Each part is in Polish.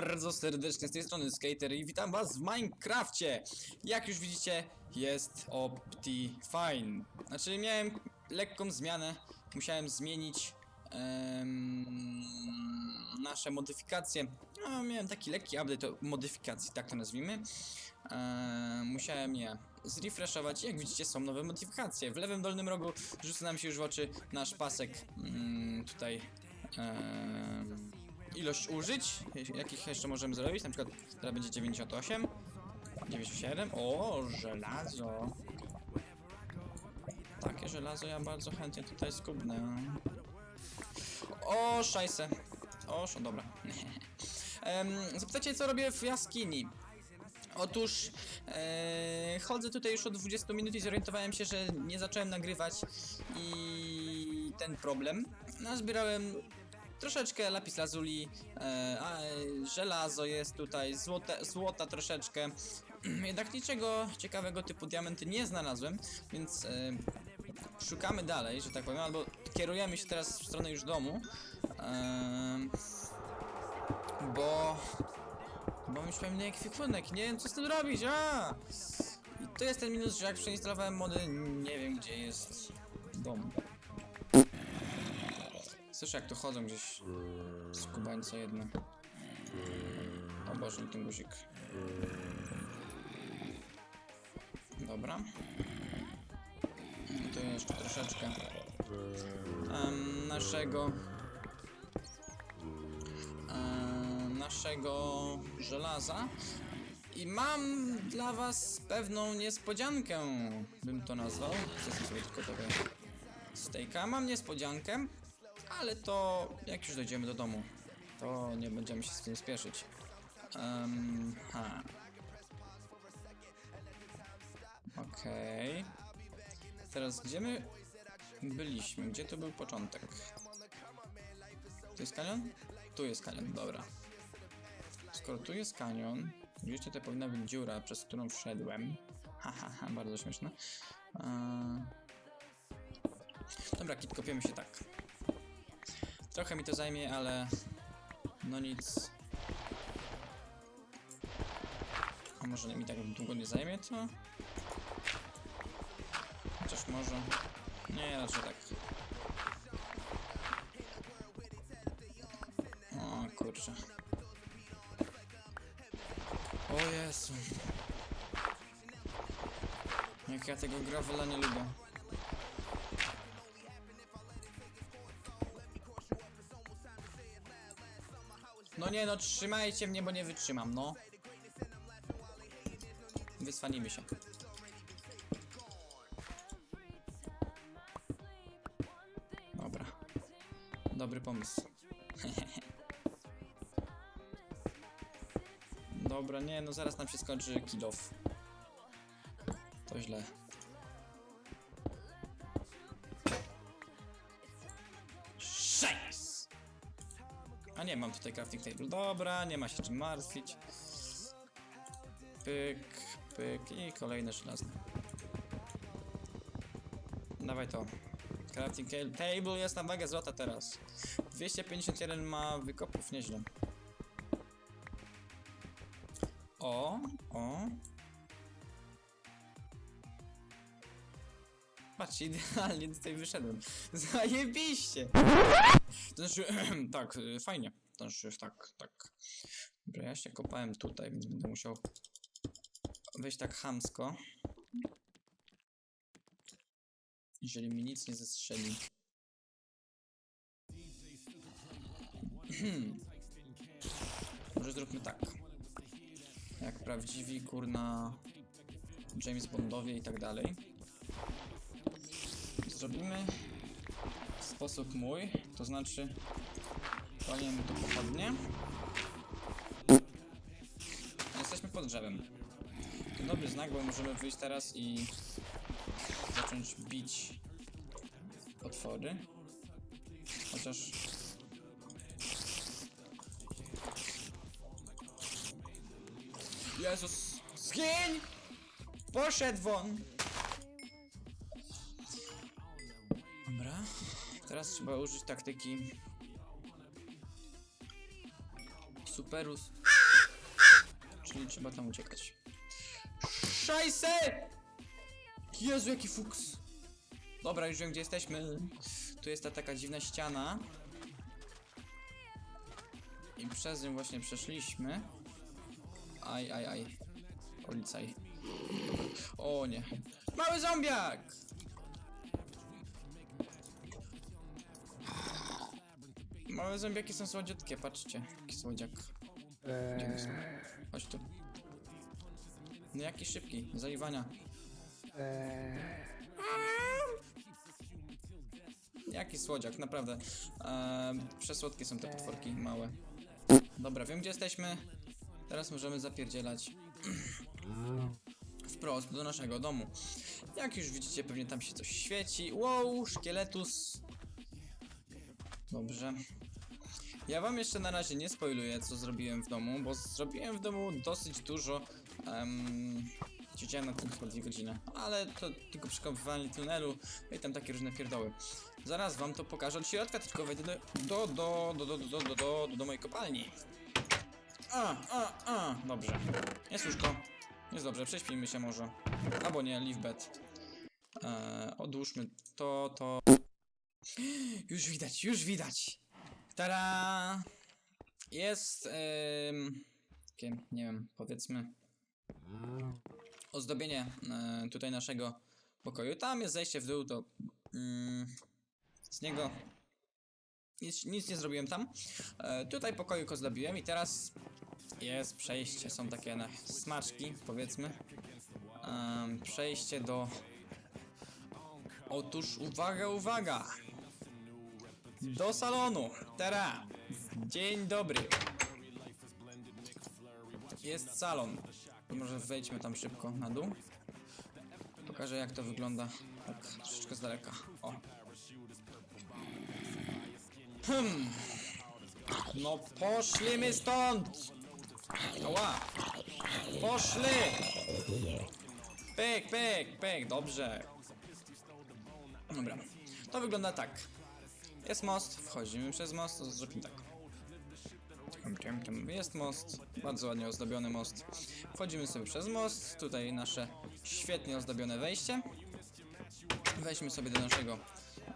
bardzo serdecznie z tej strony Skater i witam was w Minecrafcie. Jak już widzicie, jest Optifine. Znaczy miałem lekką zmianę, musiałem zmienić nasze modyfikacje. No, miałem taki lekki update modyfikacji, tak to nazwijmy. Em, musiałem je zrefreshować. Jak widzicie, są nowe modyfikacje. W lewym dolnym rogu rzuca nam się już w oczy nasz pasek mm, tutaj. Ilość użyć, jakich jeszcze możemy zrobić, na przykład teraz będzie 98, 97, o, żelazo. Takie żelazo ja bardzo chętnie tutaj skubnę. O, szajse. O, dobra. Em, Zapytacie, co robię w jaskini? Otóż e, chodzę tutaj już od 20 minut i zorientowałem się, że nie zacząłem nagrywać i ten problem. Nazbierałem troszeczkę lapis lazuli, e, a, żelazo jest tutaj, złote, złota troszeczkę. Jednak niczego ciekawego typu diamenty nie znalazłem, więc e, szukamy dalej, że tak powiem, albo kierujemy się teraz w stronę już domu, e, bo bo już inny ekwipunek, nie wiem co z tym robić, a! I to jest ten minus, że jak przeinstalowałem mody, nie wiem gdzie jest dom. Słyszę jak tu chodzą gdzieś skubańce jedne. O Boże, ten guzik. Dobra. I tu jeszcze troszeczkę em, naszego em, naszego żelaza. I mam dla was pewną niespodziankę, bym to nazwał. Chcę sobie tylko tego stejka. Mam niespodziankę, ale to jak już dojdziemy do domu, to nie będziemy się z tym spieszyć. Um, ha. Okej. Teraz gdzie my byliśmy? Gdzie to był początek? Tu jest kanion? Tu jest kanion, dobra. Skoro tu jest kanion, gdzieś tutaj powinna być dziura, przez którą wszedłem. Ha, ha, ha, bardzo śmieszne. Eee... Dobra, kit, kopiemy się tak. Trochę mi to zajmie, ale no nic. A może mi tak długo nie zajmie to? Chociaż może. Nie, raczej tak. O kurczę. O Jezu. Jak ja tego gravela nie lubię. No nie no, trzymajcie mnie, bo nie wytrzymam, no. Wyswanimy się. Dobra. Dobry pomysł. Dobra, nie, no zaraz nam się skończy kill off. To źle. Nie, mam tutaj crafting table. Dobra, nie ma się czym martwić. Pyk, pyk i kolejne żelazne. Dawaj to. Crafting ta- table jest na wagę złota teraz. 251 ma wykopów, nieźle. O, o. Patrzcie, idealnie tutaj wyszedłem. Zajebiście! To znaczy, tak, y, fajnie. To znaczy, tak, tak. Dobra, ja się kopałem tutaj, więc będę musiał wejść tak chamsko. Jeżeli mi nic nie zestrzeli. Może zróbmy tak. Jak prawdziwi kurna James Bondowie i tak dalej. Zrobimy w sposób mój, to znaczy palimy to pochodnie. Jesteśmy pod drzewem. To dobry znak, bo możemy wyjść teraz i zacząć bić potwory. Chociaż Jezus, zgiń! Poszedł won! Teraz trzeba użyć taktyki Superus i trzeba tam uciekać. Szajse! Jezu, jaki fuks! Dobra, już wiem gdzie jesteśmy. Tu jest ta taka dziwna ściana. I przez nią właśnie przeszliśmy. Aj, aj, aj. Policaj. O nie. Mały zombiak! Małe zombiaki są słodziutkie, patrzcie. Jaki słodziak. Gdzie one są? Chodź tu. No jaki szybki, zaliwania. Jaki słodziak, naprawdę. Eee, przesłodkie są te potworki małe. Dobra, wiem gdzie jesteśmy. Teraz możemy zapierdzielać wprost do naszego domu. Jak już widzicie, pewnie tam się coś świeci. Wow, szkieletus. Dobrze. Ja wam jeszcze na razie nie spoiluję, co zrobiłem w domu, bo zrobiłem w domu dosyć dużo. Um, Siedziałem na tym chyba dwie godziny, ale to tylko przekopywanie tunelu i tam takie różne pierdoły. Zaraz wam to pokażę od środka, tylko wejdę do, do, do, do, do, do, do, do, do, do mojej kopalni. A, a, a, dobrze. Jest łóżko. Jest dobrze, prześpijmy się może. Albo nie, leave bed. Eee, odłóżmy to, to. Już widać, już widać. Tada! Jest, takie, nie wiem, powiedzmy, ozdobienie e, tutaj naszego pokoju. Tam jest zejście w dół, to mm, z niego nic, nic nie zrobiłem tam. E, tutaj pokoju ozdobiłem i teraz jest przejście, są takie na smaczki, powiedzmy. Przejście do... Otóż uwaga, uwaga! Do salonu! Teraz! Dzień dobry! Jest salon. Może wejdźmy tam szybko na dół. Pokażę jak to wygląda tak troszeczkę z daleka. O. Hmm. No poszlimy stąd! Ała! Poszli! Pyk, pyk, pyk, dobrze. Dobra. To wygląda tak. Jest most, wchodzimy przez most, zróbmy tak. Jest most, bardzo ładnie ozdobiony most. Wchodzimy sobie przez most, tutaj nasze świetnie ozdobione wejście. Wejdźmy sobie do naszego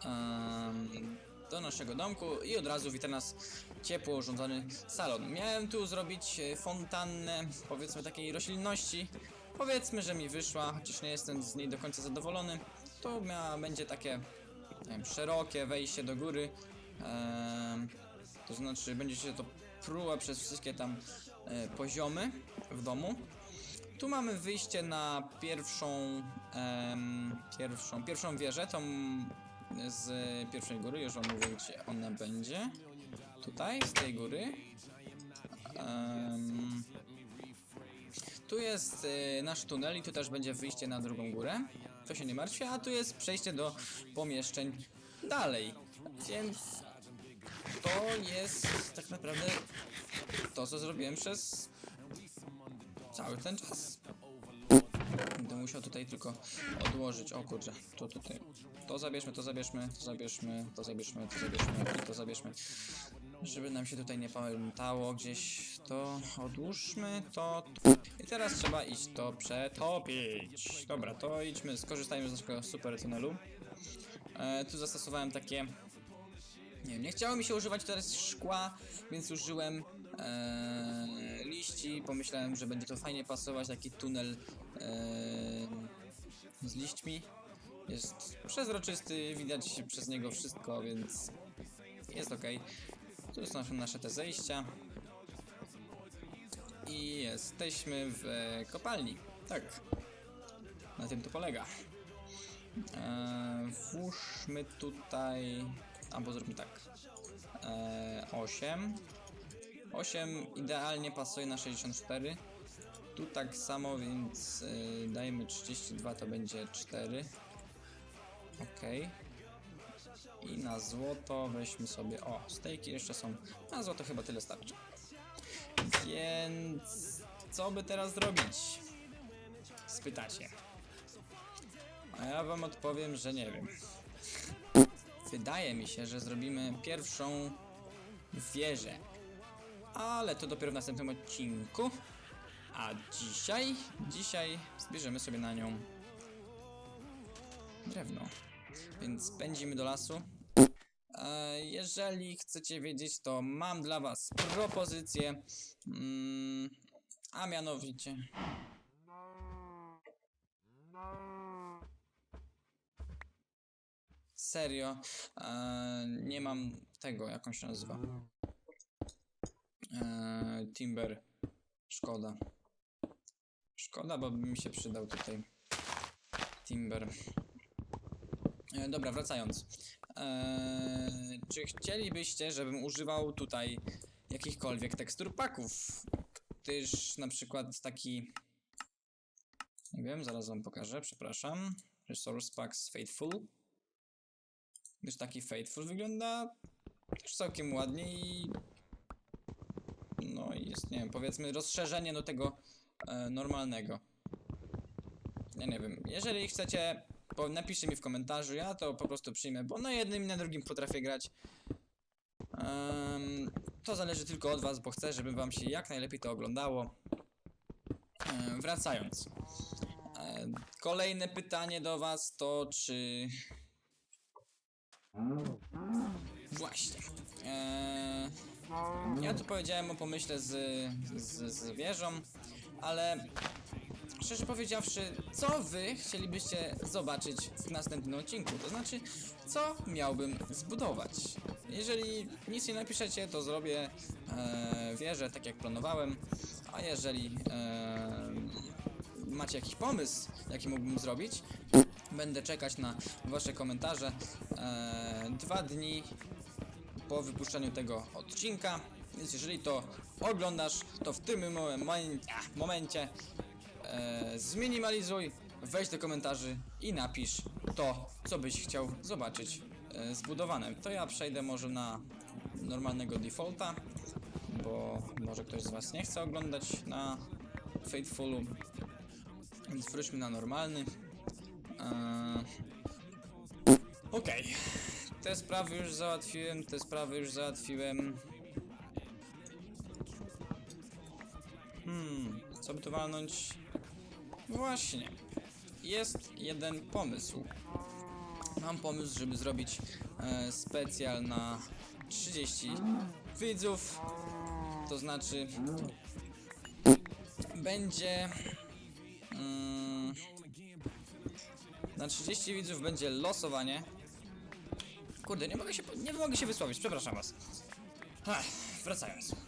em, do naszego domku i od razu wita nas ciepło urządzony salon. Miałem tu zrobić e, fontannę, powiedzmy takiej roślinności. Powiedzmy, że mi wyszła, chociaż nie jestem z niej do końca zadowolony. To miała, będzie takie wiem, szerokie wejście do góry. To znaczy będzie się to pruła przez wszystkie tam e, poziomy w domu. Tu mamy wyjście na pierwszą, em, pierwszą, pierwszą wieżę, tą z pierwszej góry, już wam mówię gdzie ona będzie. Tutaj, z tej góry. Tu jest e, nasz tunel i tu też będzie wyjście na drugą górę. To się nie martwi, a tu jest przejście do pomieszczeń dalej. Więc to jest tak naprawdę to, co zrobiłem przez cały ten czas. Będę musiał tutaj tylko odłożyć. O kurczę, to tutaj. To zabierzmy, to zabierzmy, to zabierzmy, to zabierzmy, to zabierzmy to zabierzmy. Żeby nam się tutaj nie pamiętało gdzieś, to odłóżmy to. I teraz trzeba iść to przetopić. Dobra, to idźmy, skorzystajmy z naszego super tunelu. E, tu zastosowałem takie nie wiem, nie chciało mi się używać teraz szkła, więc użyłem e, liści. Pomyślałem, że będzie to fajnie pasować, taki tunel e, z liśćmi. Jest przezroczysty, widać przez niego wszystko, więc jest ok. Tu są nasze te zejścia. I jesteśmy w e, kopalni. Tak. Na tym to polega. Eee, włóżmy tutaj. Albo zróbmy tak. Eee, 8. 8 idealnie pasuje na 64. Tu tak samo, więc yy, dajmy 32, to będzie 4. Ok. I na złoto weźmy sobie. O, stejki jeszcze są. Na złoto chyba tyle starczy. Więc co by teraz zrobić? Spytacie. A ja wam odpowiem, że nie wiem. Wydaje mi się, że zrobimy pierwszą wieżę. Ale to dopiero w następnym odcinku. A dzisiaj, dzisiaj zbierzemy sobie na nią drewno. Więc pędzimy do lasu. E, jeżeli chcecie wiedzieć, to mam dla was propozycję. Mm, a mianowicie. Serio, e, nie mam tego, jak on się nazywa. E, Timber. Szkoda. Szkoda, bo by mi się przydał tutaj. Timber. E, dobra, wracając. E, czy chcielibyście, żebym używał tutaj jakichkolwiek tekstur paków? Gdyż na przykład taki. Nie wiem, zaraz wam pokażę, przepraszam. Resource Packs Faithful. Gdyż taki Faithful wygląda też całkiem ładnie i. No i jest, nie wiem, powiedzmy rozszerzenie do tego e, normalnego. Ja nie wiem, jeżeli chcecie, po, napiszcie mi w komentarzu, ja to po prostu przyjmę, bo na jednym i na drugim potrafię grać. Em, to zależy tylko od was, bo chcę, żeby wam się jak najlepiej to oglądało. E, wracając. Kolejne pytanie do was to czy... Właśnie. E, ja tu powiedziałem o pomyśle z, z, z wieżą, ale szczerze powiedziawszy, co wy chcielibyście zobaczyć w następnym odcinku? To znaczy, co miałbym zbudować? Jeżeli nic nie napiszecie, to zrobię e, wieżę tak jak planowałem, a jeżeli e, macie jakiś pomysł, jaki mógłbym zrobić, będę czekać na wasze komentarze. E, dwa dni po wypuszczeniu tego odcinka. Więc jeżeli to oglądasz, to w tym momencie e, zminimalizuj, wejdź do komentarzy i napisz to, co byś chciał zobaczyć e, zbudowane. To ja przejdę może na normalnego defaulta, bo może ktoś z Was nie chce oglądać na Faithfulu, więc wróćmy na normalny. E, Okej. Te sprawy już załatwiłem, te sprawy już załatwiłem. Hmm, co by tu walnąć? Właśnie. Jest jeden pomysł. Mam pomysł, żeby zrobić e, specjal na 30 widzów. To znaczy będzie mm, na 30 widzów będzie losowanie. Kurde, nie mogę się, nie mogę się wysłowić, przepraszam was. Ach, wracając.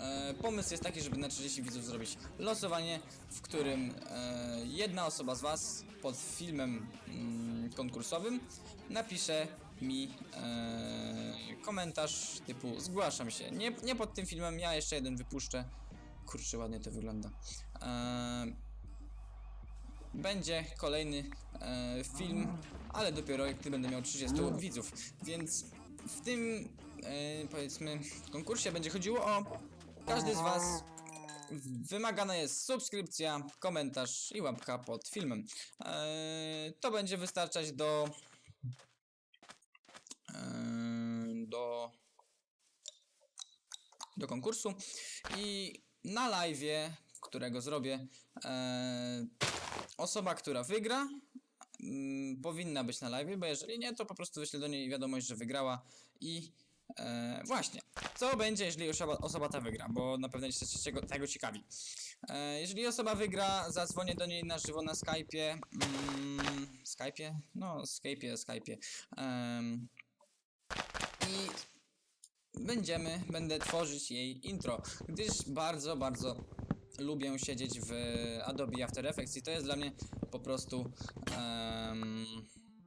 E, pomysł jest taki, żeby na 30 widzów zrobić losowanie, w którym e, jedna osoba z was pod filmem mm, konkursowym napisze mi e, komentarz typu zgłaszam się. Nie, nie pod tym filmem, ja jeszcze jeden wypuszczę. Kurczę, ładnie to wygląda. E, będzie kolejny e, film, ale dopiero gdy będę miał 30 widzów. Więc w tym e, powiedzmy konkursie będzie chodziło o każdy z Was. Wymagana jest subskrypcja, komentarz i łapka pod filmem. E, to będzie wystarczać do e, do do konkursu i na live, którego zrobię, e, osoba, która wygra, mm, powinna być na live, bo jeżeli nie, to po prostu wyślę do niej wiadomość, że wygrała i e, właśnie, co będzie, jeżeli osoba, osoba ta wygra, bo na pewno jesteście tego, tego ciekawi. E, jeżeli osoba wygra, zadzwonię do niej na żywo na Skype'ie, mm, Skype'ie? No, Skype'ie, Skype'ie. I będziemy, będę tworzyć jej intro, gdyż bardzo, bardzo lubię siedzieć w Adobe After Effects i to jest dla mnie po prostu, em,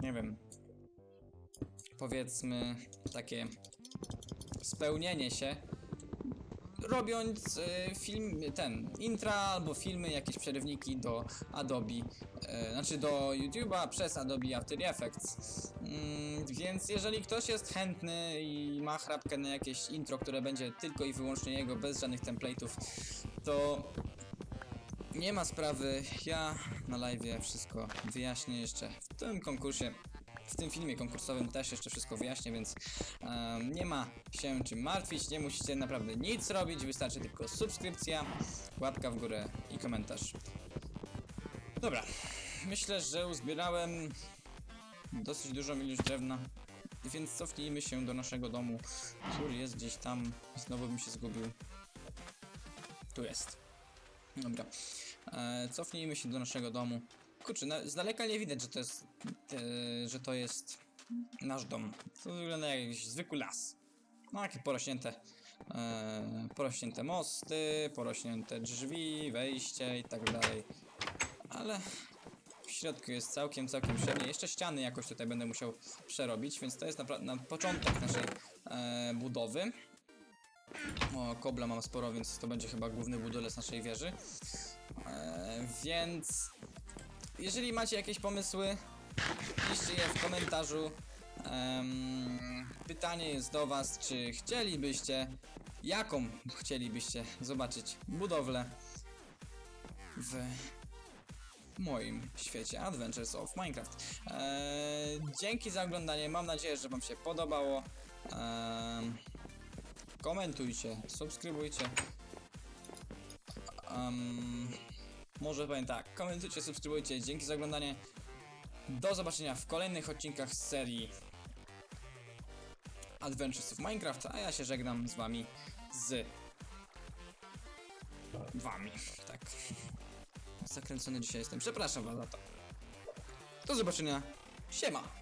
nie wiem, powiedzmy takie spełnienie się, robiąc e, film, ten, intra albo filmy, jakieś przerywniki do Adobe, e, znaczy do YouTube'a przez Adobe After Effects. Mm, więc jeżeli ktoś jest chętny i ma chrapkę na jakieś intro, które będzie tylko i wyłącznie jego, bez żadnych template'ów, to nie ma sprawy. Ja na live wszystko wyjaśnię jeszcze w tym konkursie. W tym filmie konkursowym też jeszcze wszystko wyjaśnię, więc em, nie ma się czym martwić, nie musicie naprawdę nic robić, wystarczy tylko subskrypcja, łapka w górę i komentarz. Dobra, myślę, że uzbierałem dosyć dużą ilość drewna, więc cofnijmy się do naszego domu, który jest gdzieś tam, znowu bym się zgubił. Tu jest. Dobra. E, cofnijmy się do naszego domu. Kurczę, na, z daleka nie widać, że to jest, że to jest nasz dom. To wygląda jak jakiś zwykły las. No, takie porośnięte, e, porośnięte mosty, porośnięte drzwi, wejście i tak dalej. Ale w środku jest całkiem, całkiem przyjemnie. Jeszcze ściany jakoś tutaj będę musiał przerobić, więc to jest napra- na początek naszej e, budowy. O, kobla mam sporo, więc to będzie chyba główny budulec naszej wieży. E, więc jeżeli macie jakieś pomysły, piszcie je w komentarzu. Em, pytanie jest do Was, czy chcielibyście, jaką chcielibyście zobaczyć budowlę w moim świecie Adventures of Minecraft. Eee, dzięki za oglądanie, mam nadzieję, że Wam się podobało. Em, komentujcie, subskrybujcie. Um, może powiem tak, komentujcie, subskrybujcie, dzięki za oglądanie. Do zobaczenia w kolejnych odcinkach z serii Adventures of Minecraft, a ja się żegnam z wami z wami, tak. Zakręcony dzisiaj jestem, przepraszam was za to. Do zobaczenia, siema!